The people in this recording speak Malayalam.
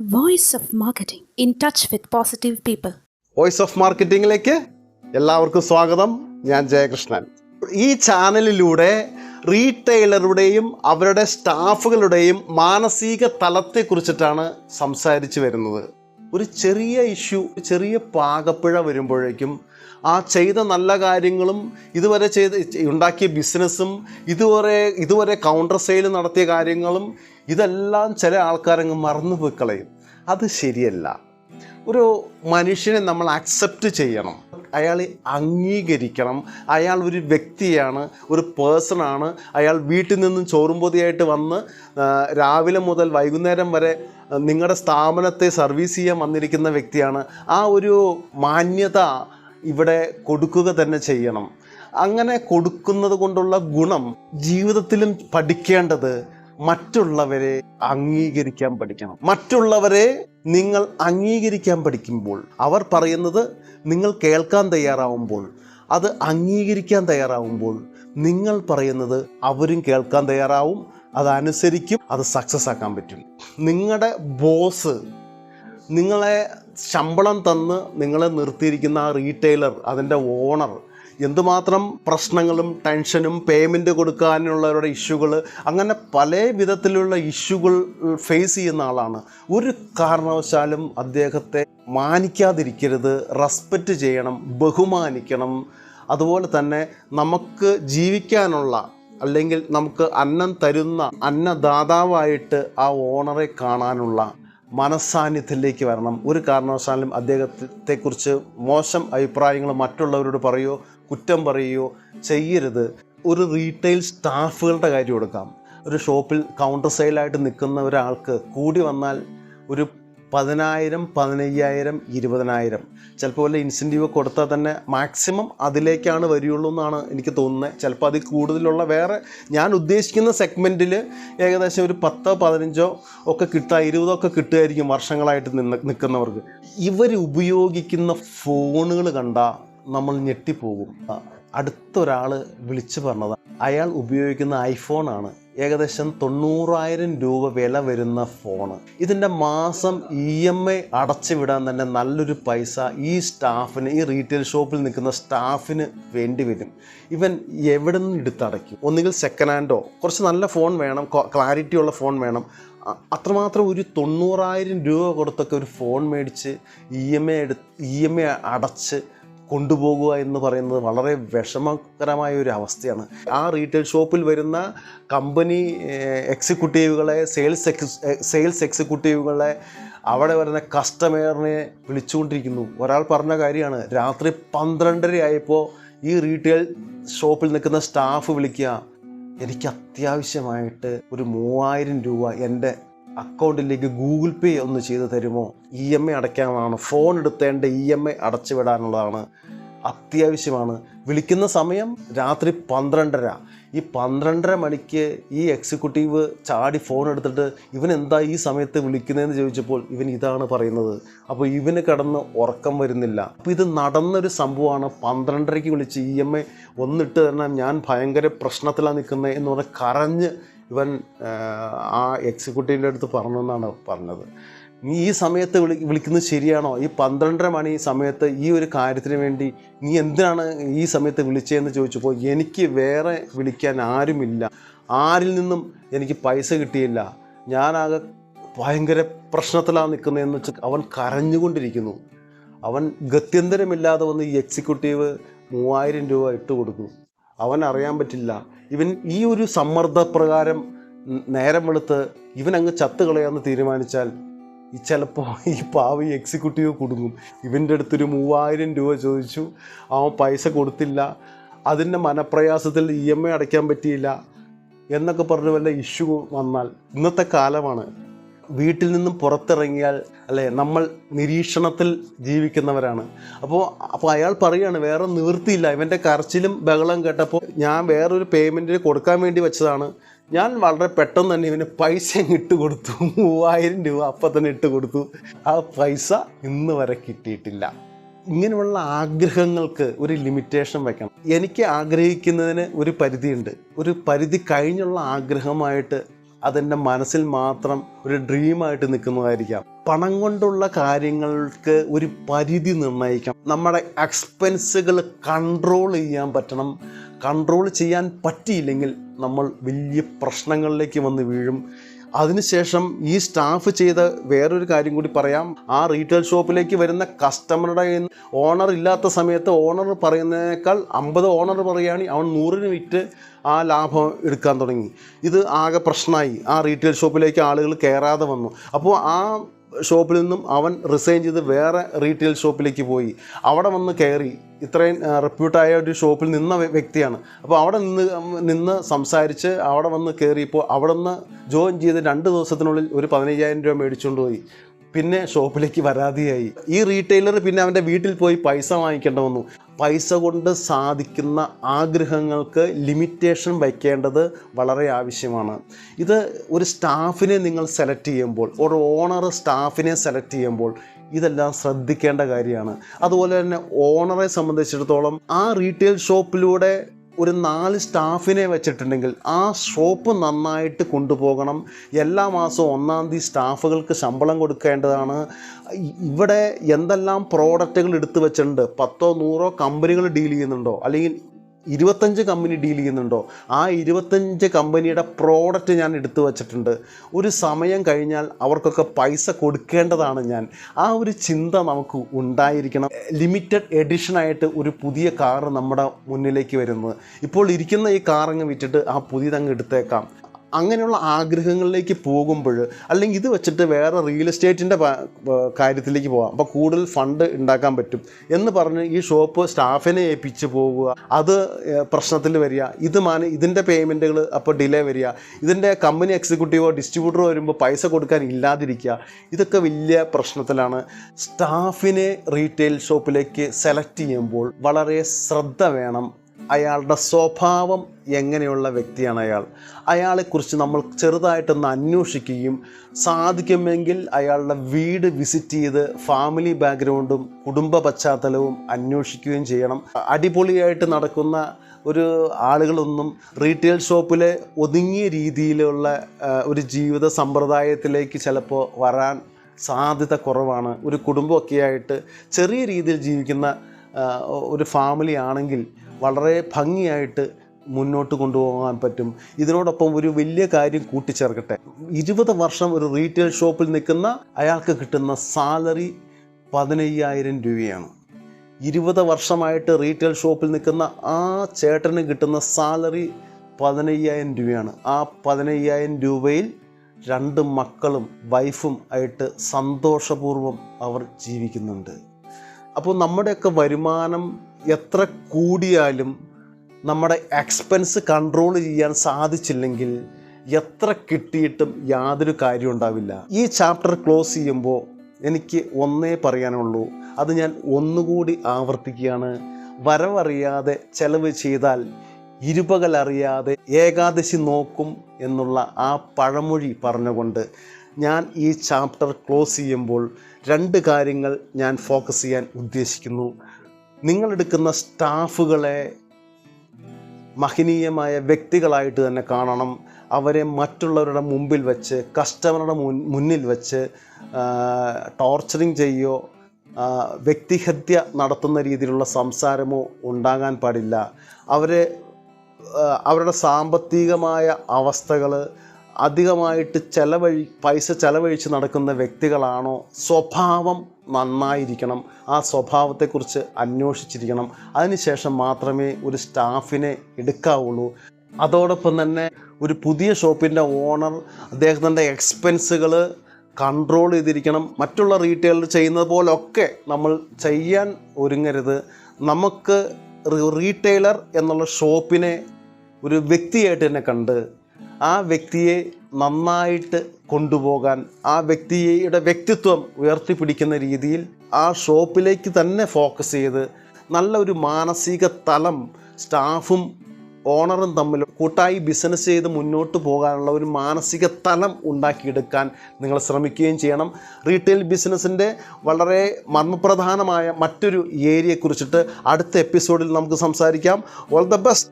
Voice of Marketing. In touch with positive people. Voice of മാർക്കറ്റിംഗിലേക്ക് എല്ലാവർക്കും സ്വാഗതം. ഞാൻ ജയകൃഷ്ണൻ. ഈ ചാനലിലൂടെ റീറ്റെയിലറുടെയും അവരുടെ സ്റ്റാഫുകളുടെയും മാനസിക തലത്തെക്കുറിച്ചിട്ടാണ് സംസാരിച്ചു വരുന്നത്. ഒരു ചെറിയ ഇഷ്യൂ ചെറിയ പാകപ്പിഴ വരുമ്പോഴേക്കും ആ ചെയ്ത നല്ല കാര്യങ്ങളും ഇതുവരെ ചെയ്ത് ഉണ്ടാക്കിയ ബിസിനസ്സും ഇതുവരെ ഇതുവരെ കൗണ്ടർ സെയിൽ നടത്തിയ കാര്യങ്ങളും ഇതെല്ലാം ചില ആൾക്കാരങ്ങ് മറന്നു കളയും. അത് ശരിയല്ല. ഒരു മനുഷ്യനെ നമ്മൾ അക്സെപ്റ്റ് ചെയ്യണം. അയാളെ അംഗീകരിക്കണം. അയാൾ ഒരു വ്യക്തിയാണ് ഒരു പേഴ്സണാണ് അയാൾ വീട്ടിൽ നിന്നും ചോറുംപൊതിയായിട്ട് വന്ന് രാവിലെ മുതൽ വൈകുന്നേരം വരെ നിങ്ങളുടെ സ്ഥാപനത്തെ സർവീസ് ചെയ്യാൻ വന്നിരിക്കുന്ന വ്യക്തിയാണ്. ആ ഒരു മാന്യത ഇവിടെ കൊടുക്കുക തന്നെ ചെയ്യണം. അങ്ങനെ കൊടുക്കുന്നത് കൊണ്ടുള്ള ഗുണം ജീവിതത്തിലും പഠിക്കേണ്ടത് മറ്റുള്ളവരെ അംഗീകരിക്കാൻ പഠിക്കണം. മറ്റുള്ളവരെ നിങ്ങൾ അംഗീകരിക്കാൻ പഠിക്കുമ്പോൾ അവർ പറയുന്നത് നിങ്ങൾ കേൾക്കാൻ തയ്യാറാവുമ്പോൾ അത് അംഗീകരിക്കാൻ തയ്യാറാവുമ്പോൾ നിങ്ങൾ പറയുന്നത് അവരും കേൾക്കാൻ തയ്യാറാവും അതനുസരിക്കും അത് സക്സസ് ആക്കാൻ പറ്റും. നിങ്ങളുടെ ബോസ് നിങ്ങളെ ശമ്പളം തന്ന് നിങ്ങളെ നിർത്തിയിരിക്കുന്ന ആ റീറ്റെയിലർ അതിന്റെ ഓണർ എന്തുമാത്രം പ്രശ്നങ്ങളും ടെൻഷനും പേയ്മെന്റ് കൊടുക്കാനുള്ളവരുടെ ഇഷ്യൂകൾ അങ്ങനെ പല വിധത്തിലുള്ള ഇഷ്യൂകൾ ഫേസ് ചെയ്യുന്ന ആളാണ്. ഒരു കാരണവശാലും അദ്ദേഹത്തെ മാനിക്കാതിരിക്കരുത് റെസ്പെക്റ്റ് ചെയ്യണം ബഹുമാനിക്കണം. അതുപോലെ തന്നെ നമുക്ക് ജീവിക്കാനുള്ള അല്ലെങ്കിൽ നമുക്ക് അന്നം തരുന്ന അന്നദാതാവായിട്ട് ആ ഓണറെ കാണാനുള്ള മനസ്സാന്നിധ്യത്തിലേക്ക് വരണം. ഒരു കാരണവശാലും അദ്ദേഹത്തെക്കുറിച്ച് മോശം അഭിപ്രായങ്ങൾ മറ്റുള്ളവരോട് പറയുകയോ കുറ്റം പറയുകയോ ചെയ്യരുത്. ഒരു റീറ്റെയിൽ സ്റ്റാഫുകളുടെ കാര്യം എടുക്കാം. ഒരു ഷോപ്പിൽ കൗണ്ടർ സെയിലായിട്ട് നിൽക്കുന്ന ഒരാൾക്ക് കൂടി വന്നാൽ ഒരു പതിനായിരം പതിനയ്യായിരം ഇരുപതിനായിരം. ചിലപ്പോൾ വല്ല ഇൻസെന്റീവ് കൊടുത്താൽ തന്നെ മാക്സിമം അതിലേക്കാണ് വരികയുള്ളൂ എന്നാണ് എനിക്ക് തോന്നുന്നത്. ചിലപ്പോൾ അതിൽ കൂടുതലുള്ള വേറെ ഞാൻ ഉദ്ദേശിക്കുന്ന സെഗ്മെന്റിൽ ഏകദേശം ഒരു പത്തോ പതിനഞ്ചോ ഒക്കെ കിട്ടുക ഇരുപതോ ഒക്കെ കിട്ടുമായിരിക്കും വർഷങ്ങളായിട്ട് നിന്ന് നിൽക്കുന്നവർക്ക്. ഇവർ ഉപയോഗിക്കുന്ന ഫോണുകൾ കണ്ടാൽ നമ്മൾ ഞെട്ടിപ്പോകും. അടുത്തൊരാൾ വിളിച്ചു പറഞ്ഞത്. അയാൾ ഉപയോഗിക്കുന്ന ഐഫോൺ ആണ്. ഏകദേശം തൊണ്ണൂറായിരം രൂപ വില വരുന്ന ഫോണ് ഇതിന്റെ മാസം ഇ എം ഐ അടച്ചു വിടാൻ തന്നെ നല്ലൊരു പൈസ ഈ സ്റ്റാഫിന് ഈ റീറ്റെയിൽ ഷോപ്പിൽ നിൽക്കുന്ന സ്റ്റാഫിന് വേണ്ടി വരും. ഇവൻ എവിടെ നിന്ന് എടുത്തടയ്ക്കും? ഒന്നുകിൽ സെക്കൻഡ് ഹാൻഡോ കുറച്ച് നല്ല ഫോൺ വേണം ക്ലാരിറ്റി ഉള്ള ഫോൺ വേണം. അത്രമാത്രം ഒരു തൊണ്ണൂറായിരം രൂപ കൊടുത്തൊക്കെ ഒരു ഫോൺ മേടിച്ച് ഇ എം ഐ എടു ഇ എം ഐ അടച്ച് കൊണ്ടുപോകുക എന്ന് പറയുന്നത് വളരെ വിഷമകരമായ ഒരു അവസ്ഥയാണ്. ആ റീറ്റെയിൽ ഷോപ്പിൽ വരുന്ന കമ്പനി എക്സിക്യൂട്ടീവുകളെ സെയിൽസ് എക്സ് സെയിൽസ് എക്സിക്യൂട്ടീവുകളെ അവിടെ വരുന്ന കസ്റ്റമറിനെ വിളിച്ചുകൊണ്ടിരിക്കുന്നു. ഒരാൾ പറഞ്ഞ കാര്യമാണ് രാത്രി പന്ത്രണ്ടര ആയപ്പോൾ ഈ റീറ്റെയിൽ ഷോപ്പിൽ നിൽക്കുന്ന സ്റ്റാഫ് വിളിക്കുക. എനിക്ക് അത്യാവശ്യമായിട്ട് ഒരു മൂവായിരം രൂപ എന്റെ അക്കൗണ്ടിലേക്ക് ഗൂഗിൾ പേ ഒന്ന് ചെയ്ത് തരുമോ? ഇ എം ഐ അടയ്ക്കാനാണ്. ഫോൺ എടുത്തേണ്ട ഇ എം ഐ അടച്ചു വിടാനുള്ളതാണ് അത്യാവശ്യമാണ്. വിളിക്കുന്ന സമയം രാത്രി പന്ത്രണ്ടര. ഈ പന്ത്രണ്ടര മണിക്ക് ഈ എക്സിക്യൂട്ടീവ് ചാടി ഫോൺ എടുത്തിട്ട് ഇവൻ എന്താ ഈ സമയത്ത് വിളിക്കുന്നതെന്ന് ചോദിച്ചപ്പോൾ ഇവൻ ഇതാണ് പറയുന്നത്. അപ്പോൾ ഇവന് കിടന്ന് ഉറക്കം വരുന്നില്ല. അപ്പോൾ ഇത് നടന്നൊരു സംഭവമാണ്. പന്ത്രണ്ടരയ്ക്ക് വിളിച്ച് ഇ എം ഐ ഒന്നിട്ട് തന്നെ ഞാൻ ഭയങ്കര പ്രശ്നത്തിലാണ് നിൽക്കുന്നത് എന്ന് പറഞ്ഞ് കരഞ്ഞ് ഇവൻ ആ, എക്സിക്യൂട്ടീവിന്റെ അടുത്ത് പറഞ്ഞു എന്നാണ് പറഞ്ഞത്. നീ ഈ സമയത്ത് വിളി വിളിക്കുന്നത് ശരിയാണോ? ഈ പന്ത്രണ്ടര മണി സമയത്ത് ഈ ഒരു കാര്യത്തിന് വേണ്ടി നീ എന്തിനാണ് ഈ സമയത്ത് വിളിച്ചതെന്ന് ചോദിച്ചപ്പോൾ എനിക്ക് വേറെ വിളിക്കാൻ ആരുമില്ല. ആരിൽ നിന്നും എനിക്ക് പൈസ കിട്ടിയില്ല. ഞാനാകെ ഭയങ്കര പ്രശ്നത്തിലാണ് നിൽക്കുന്നതെന്ന് വെച്ച് അവൻ കരഞ്ഞുകൊണ്ടിരിക്കുന്നു. അവൻ ഗത്യന്തരമില്ലാതെ വന്ന് ഈ എക്സിക്യൂട്ടീവ് മൂവായിരം രൂപ ഇട്ട് കൊടുക്കും അവൻ അറിയാൻ പറ്റില്ല. ഇവൻ ഈ ഒരു സമ്മർദ്ദപ്രകാരം നേരം വെളുത്ത് ഇവൻ അങ്ങ് ചത്ത് തീരുമാനിച്ചാൽ ഈ ചിലപ്പോൾ ഈ പാവി എക്സിക്യൂട്ടീവ് കുടുങ്ങും. ഇവന്റെ അടുത്തൊരു മൂവായിരം രൂപ ചോദിച്ചു. അവൻ പൈസ കൊടുത്തില്ല. അതിന്റെ മനപ്രയാസത്തിൽ ഇ എം ഐ അടയ്ക്കാൻ പറ്റിയില്ല. എന്നൊക്കെ പറഞ്ഞ് വല്ല ഇഷ്യൂ വന്നാൽ ഇന്നത്തെ കാലമാണ് വീട്ടിൽ നിന്നും പുറത്തിറങ്ങിയാൽ അല്ലേ നമ്മൾ നിരീക്ഷണത്തിൽ ജീവിക്കുന്നവരാണ്. അപ്പോൾ അപ്പോൾ അയാൾ പറയുകയാണ് വേറെ നിവൃത്തിയില്ല. ഇവന്റെ കരച്ചിലും ബഹളം കേട്ടപ്പോൾ ഞാൻ വേറൊരു പേയ്മെന്റിന് കൊടുക്കാൻ വേണ്ടി വെച്ചതാണ്. ഞാൻ വളരെ പെട്ടെന്ന് തന്നെ ഇവന് പൈസ ഇട്ട് കൊടുത്തു. മൂവായിരം രൂപ അപ്പം തന്നെ ഇട്ട് കൊടുത്തു. ആ പൈസ ഇന്ന് വരെ കിട്ടിയിട്ടില്ല. ഇങ്ങനെയുള്ള ആഗ്രഹങ്ങൾക്ക് ഒരു ലിമിറ്റേഷൻ വെക്കണം. എനിക്ക് ആഗ്രഹിക്കുന്നതിന് ഒരു പരിധിയുണ്ട്. ഒരു പരിധി കഴിഞ്ഞുള്ള ആഗ്രഹമായിട്ട് അതെന്റെ മനസ്സിൽ മാത്രം ഒരു ഡ്രീമായിട്ട് നിൽക്കുന്നതായിരിക്കാം. പണം കൊണ്ടുള്ള കാര്യങ്ങൾക്ക് ഒരു പരിധി നിർണയിക്കാം. നമ്മുടെ എക്സ്പെൻസുകൾ കൺട്രോൾ ചെയ്യാൻ പറ്റണം. കൺട്രോൾ ചെയ്യാൻ പറ്റിയില്ലെങ്കിൽ നമ്മൾ വലിയ പ്രശ്നങ്ങളിലേക്ക് വന്ന് വീഴും. അതിനുശേഷം ഈ സ്റ്റാഫ് ചെയ്ത വേറൊരു കാര്യം കൂടി പറയാം. ആ റീറ്റെയിൽ ഷോപ്പിലേക്ക് വരുന്ന കസ്റ്റമറുടെ ഓണർ ഇല്ലാത്ത സമയത്ത് ഓണർ പറയുന്നതിനേക്കാൾ അമ്പത് ഓണർ പറയുകയാണെങ്കിൽ അവൻ നൂറിന് വിറ്റ് ആ ലാഭം എടുക്കാൻ തുടങ്ങി. ഇത് ആകെ പ്രശ്നമായി. ആ റീറ്റെയിൽ ഷോപ്പിലേക്ക് ആളുകൾ കയറാതെ വന്നു. അപ്പോൾ ആ ഷോപ്പിൽ നിന്നും അവൻ റിസൈൻ ചെയ്ത് വേറെ റീറ്റെയിൽ ഷോപ്പിലേക്ക് പോയി. അവിടെ വന്ന് കയറി. ഇത്രയും റെപ്യൂട്ടായ ഒരു ഷോപ്പിൽ നിന്ന വ്യക്തിയാണ്. അപ്പോൾ അവിടെ നിന്ന് നിന്ന് സംസാരിച്ച് അവിടെ വന്ന് കയറിയപ്പോൾ അവിടെ നിന്ന് ജോയിൻ ചെയ്ത് രണ്ട് ദിവസത്തിനുള്ളിൽ ഒരു പതിനയ്യായിരം രൂപ മേടിച്ചുകൊണ്ട് പോയി. പിന്നെ ഷോപ്പിലേക്ക് വരാതെയായി ഈ റീറ്റെയിലർ പിന്നെ അവന്റെ വീട്ടിൽ പോയി പൈസ വാങ്ങിക്കേണ്ട വന്നു. പൈസ കൊണ്ട് സാധിക്കുന്ന ആഗ്രഹങ്ങൾക്ക് ലിമിറ്റേഷൻ വയ്ക്കേണ്ടത് വളരെ ആവശ്യമാണ്. ഇത് ഒരു സ്റ്റാഫിനെ നിങ്ങൾ സെലക്ട് ചെയ്യുമ്പോൾ ഒരു ഓണർ സ്റ്റാഫിനെ സെലക്ട് ചെയ്യുമ്പോൾ ഇതെല്ലാം ശ്രദ്ധിക്കേണ്ട കാര്യമാണ്. അതുപോലെ തന്നെ ഓണറെ സംബന്ധിച്ചിടത്തോളം ആ റീറ്റെയിൽ ഷോപ്പിലൂടെ ഒരു നാല് സ്റ്റാഫിനെ വെച്ചിട്ടുണ്ടെങ്കിൽ ആ ഷോപ്പ് നന്നായിട്ട് കൊണ്ടുപോകണം. എല്ലാ മാസവും ഒന്നാം തീയതി സ്റ്റാഫുകൾക്ക് ശമ്പളം കൊടുക്കേണ്ടതാണ്. ഇവിടെ എന്തെല്ലാം പ്രോഡക്റ്റുകൾ എടുത്തു വെച്ചിട്ടുണ്ട്? പത്തോ നൂറോ കമ്പനികൾ ഡീൽ ചെയ്യുന്നുണ്ടോ? അല്ലെങ്കിൽ ഇരുപത്തഞ്ച് കമ്പനി ഡീൽ ചെയ്യുന്നുണ്ടോ? ആ ഇരുപത്തഞ്ച് കമ്പനിയുടെ പ്രോഡക്റ്റ് ഞാൻ എടുത്തു വച്ചിട്ടുണ്ട്. ഒരു സമയം കഴിഞ്ഞാൽ അവർക്കൊക്കെ പൈസ കൊടുക്കേണ്ടതാണ് ഞാൻ. ആ ഒരു ചിന്ത നമുക്ക് ഉണ്ടായിരിക്കണം. ലിമിറ്റഡ് എഡിഷൻ ആയിട്ട് ഒരു പുതിയ കാറ് നമ്മുടെ മുന്നിലേക്ക് വരുന്നത്. ഇപ്പോൾ ഇരിക്കുന്ന ഈ കാറങ്ങ് വിറ്റിട്ട് ആ പുതിയതങ്ങ് എടുത്തേക്കാം. അങ്ങനെയുള്ള ആഗ്രഹങ്ങളിലേക്ക് പോകുമ്പോൾ അല്ലെങ്കിൽ ഇത് വെച്ചിട്ട് വേറെ റിയൽ എസ്റ്റേറ്റിന്റെ കാര്യത്തിലേക്ക് പോകാം. അപ്പോൾ കൂടുതൽ ഫണ്ട് ഉണ്ടാക്കാൻ പറ്റും എന്ന് പറഞ്ഞ് ഈ ഷോപ്പ് സ്റ്റാഫിനെ ഏൽപ്പിച്ച് പോകുക അത് പ്രശ്നത്തിൽ വരിക. ഇത് മാന ഇതിന്റെ പേയ്മെന്റുകൾ അപ്പോൾ ഡിലേ വരിക. ഇതിന്റെ കമ്പനി എക്സിക്യൂട്ടീവോ ഡിസ്ട്രിബ്യൂട്ടറോ വരുമ്പോൾ പൈസ കൊടുക്കാൻ ഇല്ലാതിരിക്കുക. ഇതൊക്കെ വലിയ പ്രശ്നത്തിലാണ്. സ്റ്റാഫിനെ റീറ്റെയിൽ ഷോപ്പിലേക്ക് സെലക്ട് ചെയ്യുമ്പോൾ വളരെ ശ്രദ്ധ വേണം. അയാളുടെ സ്വഭാവം എങ്ങനെയുള്ള വ്യക്തിയാണ് അയാൾ? അയാളെക്കുറിച്ച് നമ്മൾ ചെറുതായിട്ടൊന്ന് അന്വേഷിക്കുകയും സാധിക്കുമെങ്കിൽ അയാളുടെ വീട് വിസിറ്റ് ചെയ്ത് ഫാമിലി ബാക്ക്ഗ്രൗണ്ടും കുടുംബ പശ്ചാത്തലവും അന്വേഷിക്കുകയും ചെയ്യണം. അടിപൊളിയായിട്ട് നടക്കുന്ന ഒരു ആളുകളൊന്നും റീറ്റെയിൽ ഷോപ്പിലെ ഒതുങ്ങിയ രീതിയിലുള്ള ഒരു ജീവിത സമ്പ്രദായത്തിലേക്ക് ചിലപ്പോൾ വരാൻ സാധ്യത കുറവാണ്. ഒരു കുടുംബമൊക്കെ ആയിട്ട് ചെറിയ രീതിയിൽ ജീവിക്കുന്ന ഒരു ഫാമിലി ആണെങ്കിൽ വളരെ ഭംഗിയായിട്ട് മുന്നോട്ട് കൊണ്ടുപോകാൻ പറ്റും. ഇതിനോടൊപ്പം ഒരു വലിയ കാര്യം കൂട്ടിച്ചേർക്കട്ടെ. ഇരുപത് വർഷം ഒരു റീറ്റെയിൽ ഷോപ്പിൽ നിൽക്കുന്ന അയാൾക്ക് കിട്ടുന്ന സാലറി പതിനയ്യായിരം രൂപയാണ്. ഇരുപത് വർഷമായിട്ട് റീറ്റെയിൽ ഷോപ്പിൽ നിൽക്കുന്ന ആ ചേട്ടന് കിട്ടുന്ന സാലറി പതിനയ്യായിരം രൂപയാണ്. ആ പതിനയ്യായിരം രൂപയിൽ രണ്ട് മക്കളും വൈഫും ആയിട്ട് സന്തോഷപൂർവം അവർ ജീവിക്കുന്നുണ്ട്. അപ്പോൾ നമ്മുടെയൊക്കെ വരുമാനം എത്ര കൂടിയാലും നമ്മുടെ എക്സ്പെൻസ് കൺട്രോൾ ചെയ്യാൻ സാധിച്ചില്ലെങ്കിൽ എത്ര കിട്ടിയിട്ടും യാതൊരു കാര്യം ഉണ്ടാവില്ല. ഈ ചാപ്റ്റർ ക്ലോസ് ചെയ്യുമ്പോൾ എനിക്ക് ഒന്നേ പറയാനുള്ളൂ. അത് ഞാൻ ഒന്നുകൂടി ആവർത്തിക്കുകയാണ്. വരവറിയാതെ ചെലവ് ചെയ്താൽ ഇരുപകലറിയാതെ ഏകാദശി നോക്കും എന്നുള്ള ആ പഴമൊഴി പറഞ്ഞുകൊണ്ട് ഞാൻ ഈ ചാപ്റ്റർ ക്ലോസ് ചെയ്യുമ്പോൾ രണ്ട് കാര്യങ്ങൾ ഞാൻ ഫോക്കസ് ചെയ്യാൻ ഉദ്ദേശിക്കുന്നു. നിങ്ങളെടുക്കുന്ന സ്റ്റാഫുകളെ മഹനീയമായ വ്യക്തികളായിട്ട് തന്നെ കാണണം. അവരെ മറ്റുള്ളവരുടെ മുമ്പിൽ വെച്ച് കസ്റ്റമറുടെ മുന്നിൽ വെച്ച് ടോർച്ചറിങ് ചെയ്യോ വ്യക്തിഹത്യ നടത്തുന്ന രീതിയിലുള്ള സംസാരമോ ഉണ്ടാകാൻ പാടില്ല. അവരെ അവരുടെ സാമ്പത്തികമായ അവസ്ഥകൾ അധികമായിട്ട് ചെലവഴി പൈസ ചെലവഴിച്ച് നടക്കുന്ന വ്യക്തികളാണോ? സ്വഭാവം നന്നായിരിക്കണം. ആ സ്വഭാവത്തെക്കുറിച്ച് അന്വേഷിച്ചിരിക്കണം. അതിനുശേഷം മാത്രമേ ഒരു സ്റ്റാഫിനെ എടുക്കാവുള്ളൂ. അതോടൊപ്പം തന്നെ ഒരു പുതിയ ഷോപ്പിന്റെ ഓണർ അദ്ദേഹത്തിന്റെ എക്സ്പെൻസുകൾ കൺട്രോൾ ചെയ്തിരിക്കണം. മറ്റുള്ള റീറ്റെയിലർ ചെയ്യുന്നത് പോലൊക്കെ നമ്മൾ ചെയ്യാൻ ഒരുങ്ങരുത്. നമുക്ക് റീറ്റെയിലർ എന്നുള്ള ഷോപ്പിനെ ഒരു വ്യക്തിയായിട്ട് തന്നെ കണ്ട് ആ വ്യക്തിയെ നന്നായിട്ട് കൊണ്ടുപോകാൻ ആ വ്യക്തിയുടെ വ്യക്തിത്വം ഉയർത്തിപ്പിടിക്കുന്ന രീതിയിൽ ആ ഷോപ്പിലേക്ക് തന്നെ ഫോക്കസ് ചെയ്ത് നല്ല ഒരു മാനസിക തലം സ്റ്റാഫും ഓണറും തമ്മിൽ കൂട്ടായി ബിസിനസ് ചെയ്ത് മുന്നോട്ട് പോകാനുള്ള ഒരു മാനസിക തലം ഉണ്ടാക്കിയെടുക്കാൻ നിങ്ങൾ ശ്രമിക്കുകയും ചെയ്യണം. റീറ്റെയിൽ ബിസിനസ്സിന്റെ വളരെ മർമ്മപ്രധാനമായ മറ്റൊരു ഏരിയയെക്കുറിച്ചിട്ട് അടുത്ത എപ്പിസോഡിൽ നമുക്ക് സംസാരിക്കാം. All the best.